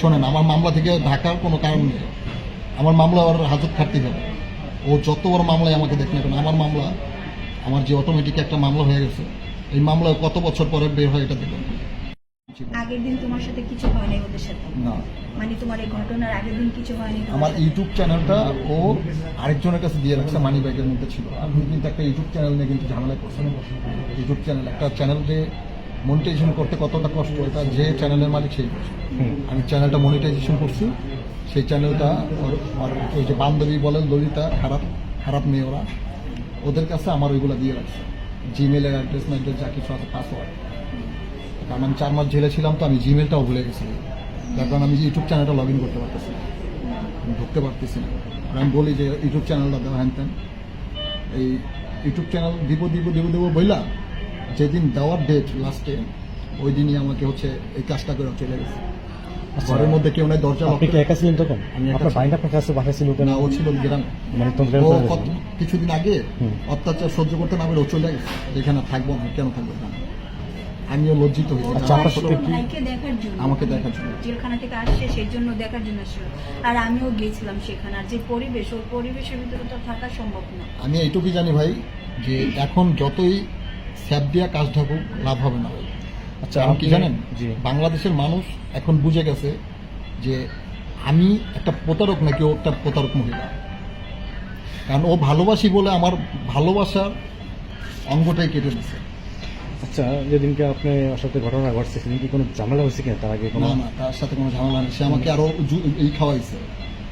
শোনেন আমার মামলা থেকে ঢাকার কোনো কারণ নেই। আমার মামলা ওর হাজত খাটতে হবে। ও যত বড় মামলায় আমাকে দেখে না কেন আমার মামলা আমার যে অটোমেটিক একটা মামলা হয়ে গেছে এই মামলা কত বছর পরে বের হয় এটা দেখবেন আগের দিন তোমার সাথে কিছু হয় নাই ওদের সাথে? না। মানে তোমার এই ঘটনার আগের দিন কিছু হয়নি আমার? ইউটিউব চ্যানেলটা ও আরেকজনের কাছে দিয়ে রাখছে মানি ব্যাগের মধ্যে ছিল। আমি কিন্তু একটা ইউটিউব চ্যানেল নিয়ে কিন্তু ঝামেলা করছি ইউটিউব চ্যানেল একটা চ্যানেল যে মনিটাইজেশন করতে কতটা কষ্ট এটা যে চ্যানেলের মালিক সেই আমি চ্যানেলটা মনিটাইজেশন করছি সেই চ্যানেলটা ওই যে বান্ধবী বলেন ললিতা খারাপ খারাপ মেয়ে ওরা ওদের কাছে আমার ওইগুলো দিয়ে রাখছে। জিমেলের অ্যাড্রেস ম্যাড্রেস যা কিছু আছে পাসওয়ার্ড কারণ আমি চার মাস জেলে ছিলাম তো আমি জিমেলটাও ভুলে গেছিলাম যার কারণে আমি যে ইউটিউব চ্যানেলটা লগ ইন করতে পারতেছি না। আমি ঢুকতে পারতেছি না। আর আমি বলি যে ইউটিউব চ্যানেলটা দেওয়া হ্যান এই ইউটিউব চ্যানেল দিব দিব দিব দিব বইলা যেদিন দেওয়ার ডেট লাস্টে ওই দিনই আমাকে হচ্ছে এই কাজটা করে চলে গেছে। ঘরের মধ্যে কেউ নাই দরজা আপনি কি একা ছিলেন তখন? আমি একা আপনার। বাইন আপনার কাছে বাসায় ছিল না ও ছিল গ্রামে। মানে ও কিছুদিন আগে অত্যাচার সহ্য করতে না পেরে ও চলে গেছে। এখানে থাকব না কেন থাকব আমিও লজ্জিত হয়েছি। আচ্ছা, আমাকে দেখার জন্য। জেলখানা থেকে আসছে সেই জন্য দেখার জন্য আর আমিও গেছিলাম সেখানে। আর যে পরিবেশ ওই পরিবেশের ভিতরে তো থাকা সম্ভব না। আমি এইটুকুই জানি ভাই যে এখন যতই স্যাপ দিয়া কাজ ঢাকুক লাভ হবে না। আচ্ছা কারণ কি জানেন? জি। বাংলাদেশের মানুষ এখন বুঝে গেছে যে আমি একটা প্রতারক নাকি ও একটা প্রতারক মহিলা। কারণ ও ভালোবাসি বলে আমার ভালোবাসার অঙ্গটাই কেটে দিচ্ছে আচ্ছা যেদিনকে আপনি ওর সাথে ঘটনা ঘটছে সেদিন কি কোনো ঝামেলা হয়েছে কিনা তার আগে না না তার সাথে কোনো ঝামেলা নেই। সে আমাকে আরও এই খাওয়াইছে।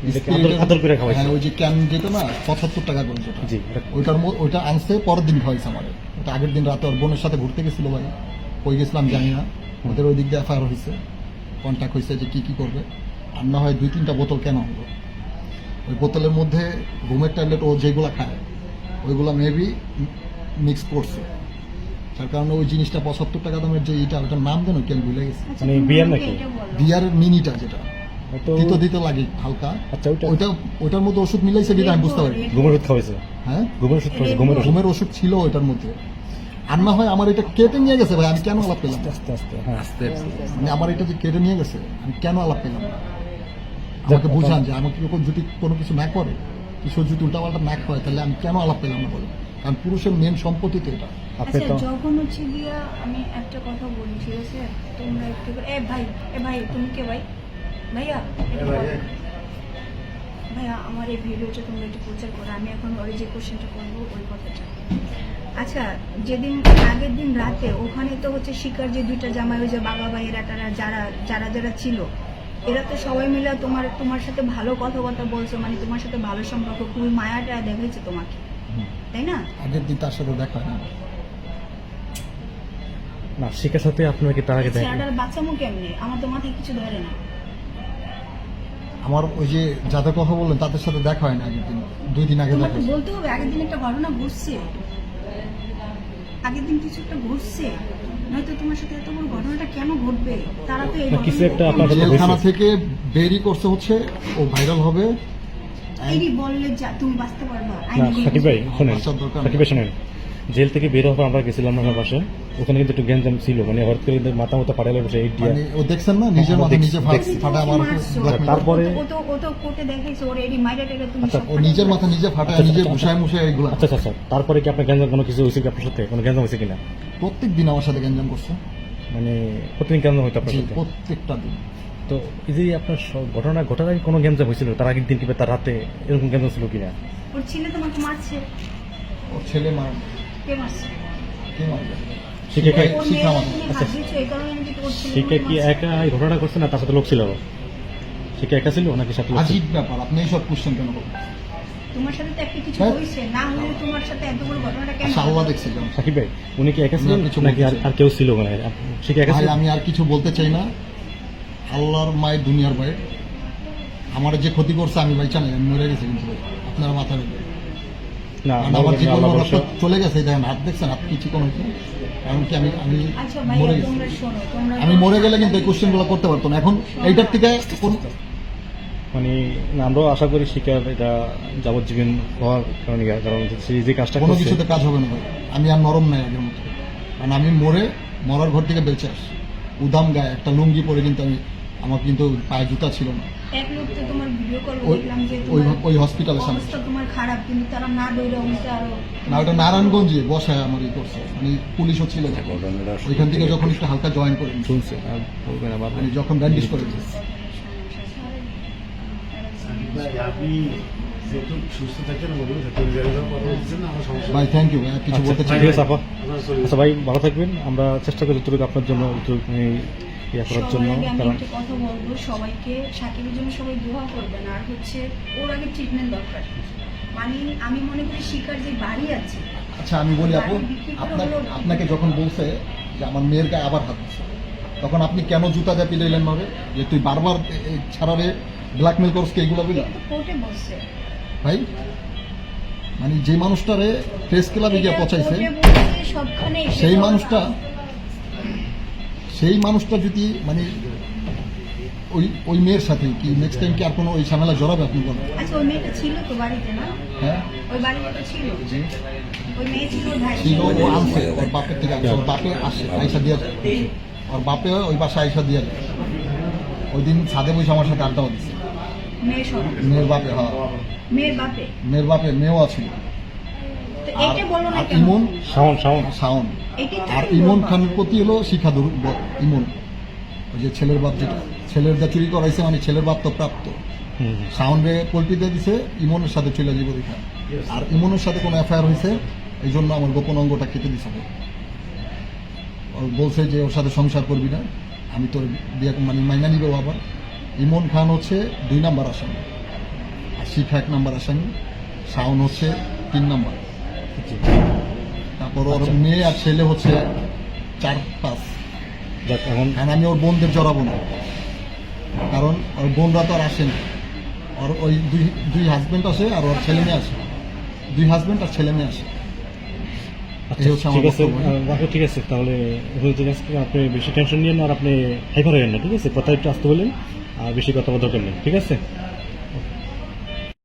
এটাকে আদর- আদর করে খাওয়াইছে? হ্যাঁ ওই যে ক্যান যেটা না পঁচাত্তর টাকা করে যেটা। জি ওইটার ওইটা আনছে পরের দিন খাওয়াইছে আমার আগের দিন রাতে ওর বোনের সাথে ঘুরতে গেছিল ভাই। কই গেছিলাম জানি না। ওদের ওই দিক দিয়ে এফআইআর হয়েছে কন্ট্যাক্ট হয়েছে যে কি কি করবে। আর না হয় দুই তিনটা বোতল কেন হলো ওই বোতলের মধ্যে ঘুমের ট্যাবলেট ও যেগুলো খায় ওইগুলো মেবি মিক্স করছে। তার কারণে ওই জিনিসটা পঁচাত্তর টাকা দামের যে ইটা ওটার নাম যেন কেন ভুলে গেছে। মানে বিয়ার নাকি? বিয়ারের মিনিটা যেটা। দিতে দিতে লাগে হালকা। আচ্ছা ওইটা ওইটা ওইটার মধ্যে ওষুধ মিলাইছে যেটা আমি বুঝতে পারি ঘুমের ওষুধ খাওয়াইছে। হ্যাঁ? ঘুমের ওষুধ খাওয়াইছে ঘুমের ওষুধ। ঘুমের ওষুধ ছিল ওইটার মধ্যে। আর না হয় আমার এটা কেটে নিয়ে গেছে ভাই আমি কেন আলাপ পেলাম? আস্তে আস্তে হ্যাঁ। মানে আমার এটা যে কেটে নিয়ে গেছে আমি কেন আলাপ পেলাম আমাকে বুঝান যে আমাকে যখন যদি কোনো কিছু না করে কিছু যদি উল্টাপাল্টা না খাওয়ায় তাহলে আমি কেন আলাপ পেলাম না বলো? কারণ পুরুষের মেন সম্পত্তি তো এটা। আপনি আচ্ছা যখন হচ্ছে গিয়া আমি একটা কথা বলি ঠিক আছে? তোমরা একটু এ ভাই এ ভাই তুমি কে ভাই? ভাইয়া ভাইয়া। আমার এই ভিডিওটা তোমরা একটু প্রচার করো আমি এখন ওই যে কোশ্চেনটা করব ওই কথাটা। আচ্ছা যেদিন আগের দিন রাতে ওখানে তো হচ্ছে শিকার যে দুইটা জামাই ওই যে বাবা ভাইয়েরা তারা যারা যারা যারা ছিল এরা তো সবাই মিলে তোমার তোমার সাথে ভালো কথাবার্তা বলছো মানে তোমার সাথে ভালো সম্পর্ক খুবই মায়াটা দেখাইছে তোমাকে তাই না? আগের দিন তার সাথে দেখা না। না শিকার সাথে আপনার কি তার আগে দেখেন ছেলেটার বাচ্চামো কেমনে? আমার তো মাথায় কিছু ধরে না। আমার ওই যে যাদের কথা বললেন তাদের সাথে দেখা হয় না আগের দিন দুই দিন আগে দেখা বলতে হবে আগের দিন একটা ঘটনা ঘটছে। আগের দিন কিছু একটা ঘটছে। নয়তো তোমার সাথে এত বড় ঘটনাটা কেন ঘটবে? তারা তো এই কিছু একটা আপনার জেলখানা থেকে বেরি করছে হচ্ছে ও ভাইরাল হবে। এরই বললে যা তুমি বাঁচতে পারবা। আইনি সাকিব ভাই শোনেন বাচ্চার সাকিব ভাই শোনেন। জেল থেকে বের হওয়ার পর আমরা গেছিলাম আমার পাশে ওখানে কিন্তু একটু গ্যাঞ্জাম ছিল মানে হঠাৎ করে কিন্তু মাথা মতো পাঠালে বসে এই দিয়া মানে ও দেখছেন না? নিজের মাথা নিজে ফাটা আমার তারপরে- ও তো ও তো দেখাইছে ওর এডি মাইরা টেরা তুমি আচ্ছা, ও নিজের মাথা নিজে ফাটায় আচ্ছা, নিজে ঘুষায় মুষায় এইগুলা। আচ্ছা আচ্ছা তারপরে কি আপনার গ্যাঞ্জাম কোনো কিছু হয়েছে কি আপনার সাথে? কোনো গ্যাঞ্জাম হয়েছে কিনা? প্রত্যেক দিন আমার সাথে গ্যাঞ্জাম করছে। মানে প্রতিদিন গ্যাঞ্জাম হইতো আপনার জি, সাথে? প্রত্যেকটা দিন। তো এই যে আপনার সব ঘটনা ঘটার আগে কোনো গ্যাঞ্জাম হয়েছিল? তার আগের দিন কিংবা তার রাতে এরকম গ্যাঞ্জাম ছিল কিনা? ওর ছেলে তোমাকে মারছে। ওর ছেলে মার কে আচ্ছা। কি মারছে? একা এই ঘটনা করছে না? তার সাথে লোক ছিল? একা ছিল নাকি সাথে ব্যাপার আপনি এইসব কোশ্চেন কেন বলেন তোমার সাথে তো একটা কিছু হ্যাঁ। না হলে তোমার সাথে এত বড় ঘটনাটা কেন আচ্ছা আল্লাহ দেখছিলাম সাকিব ভাই উনি কি একা ছিলেন কিছু নাকি আর আর কেউ ছিল ওখানে শিখে একা ছিল? আমি আর কিছু বলতে চাই না। আল্লাহর মায়ের দুনিয়ার বাইরে আমার যে ক্ষতি করছে আমি ভাই জানি আমি মরে গেছি কিন্তু ভাই। আপনারা মাথা না আমার জীবন আল্লাহ রক্ত চলে গেছে দেখেন হাত দেখছেন হাত কি চিকন হয়েছে কারণ কি আমি আমি আচ্ছা মরে গেছি। তোমরা শোনো তোমরা আমি মরে গেলে কিন্তু এই কোশ্চেনগুলো করতে পারতো না। এখন এইটার থেকে মানে আমরাও আশা করি শিকার এটা যাবজ্জীবন হওয়ার কারণে কারণ সে যে কাজটা কোনো কিছুতে কাজ হবে না আমি আর নরম নাই আগের মতো। কারণ আমি মরে মরার ঘর থেকে বেঁচে আসি উদাম গায়ে একটা লুঙ্গি পরে কিন্তু আমি আমার কিন্তু পায়ে জুতা ছিল না। এক লোক তো তোমার ভিডিও কল দেখলাম যে ওই- ওই হসপিটালের সামনে। অবস্থা তোমার খারাপ কিন্তু তারা না দৌড়ে অবস্থা আরও না ওটা নারায়ণগঞ্জে বসায় আমার ই করছে মানে পুলিশও ছিল। ওইখান থেকে যখন একটু হালকা জয়েন করে নিছে, শুনছে আর বলবেন আবার মানে যখন ব্যান্ডেজ করে দিয়েছে আপনি যেহেতু সুস্থ থাকেন বলুন থাকেন জায়গায় কথা বলছেন না আমার সমস্যা ভাই থ্যাংক ইউ কিছু আচ্ছা, বলতে চাই? ঠিক আছে আপা। আপনার চলে আচ্ছা ভাই ভালো থাকবেন। আমরা চেষ্টা করি যতটুকু আপনার জন্য ইয়ে করার জন্য কারণ একটা কথা বলব সবাইকে সাকিবের জন্য সবাই দোয়া করবেন আর হচ্ছে ওর আগে ট্রিটমেন্ট দরকার। মানে আমি মনে করি শিকার যে বাড়ি আছে আচ্ছা আমি বলি আপু আপনাকে আপনাকে যখন বলছে যে আমার মেয়ের গায়ে আবার হাত দিচ্ছে তখন আপনি কেন জুতা দিয়ে পিটাইলেন ভাবে? যে তুই বারবার ছাড়ারে ব্ল্যাকমেল করস কে এগুলো বুঝলা কিন্তু কোর্টে বসছে ভাই মানে যে মানুষটারে প্রেস ক্লাবে গিয়ে পচাইছে সেই মানুষটা সেই মানুষটা যদি মানে ওই ওই মেয়ের সাথে কি নেক্সট টাইম কি আর কোনো ওই ঝামেলা জড়াবে আপনি বলেন? আচ্ছা ওই মেয়েটা ছিল তো বাড়িতে না? হ্যাঁ। ওই বাড়িতে তো ছিল। ওই মেয়ে ছিল ভাই। ছিল ও আনছে ওর বাপের থেকে আনছে ওর বাপে আসে আইসা দিয়ে ওর বাপে ওই বাসা আইসা দিয়ে ওই দিন ছাদে বসে আমার সাথে আড্ডাও দিচ্ছে মেয়ের বাপে হ্যাঁ। মেয়ের বাপে? মেয়ের বাপে মেয়েও আছে। তো আর এইটা বলো না আর কেন? ইমন? শাওন শাওন। শাওন। আর ইমন খানের প্রতি হলো শিক্ষা ইমন। ওই যে ছেলের বাপ যেটা। ছেলের যা চুরি করাইছে মানে ছেলের বাপ তো প্রাপ্ত। সাউন্ডে পোল্ট্রি দিয়ে দিছে ইমনের সাথে চলে যাব দেখা আর ইমনের সাথে কোনো এফআইআর হয়েছে এই জন্য আমার গোপন অঙ্গটা কেটে দিছে ও। বলছে যে ওর সাথে সংসার করবি না আমি তোর বিয়ে মানে মাইনা নিবে আবার ইমন খান হচ্ছে দুই নাম্বার আসামি। আর শিখা এক নাম্বার আসামি শাওন হচ্ছে তিন নাম্বার। তারপর ওর। মেয়ে আর ছেলে হচ্ছে চার পাঁচ। যাক এখন আমি ওর বোনদের জড়াবো না। কারণ ওর বোনরা তো আর আসে না ওর ওই দুই দুই হাজবেন্ড আসে আর ওর ছেলে মেয়ে আসে দুই হাজবেন্ড আর ছেলে মেয়ে আসে আচ্ছা এই হচ্ছে আমার ঠিক আছে বক্তব্য। আহ, বাকি ঠিক আছে তাহলে আছে আপনি বেশি টেনশন নিয়েন না আর আপনি হাইপার হবেন না ঠিক আছে? কথা একটু আসতে বললেন আর বেশি কথা বলা দরকার নেই ঠিক আছে?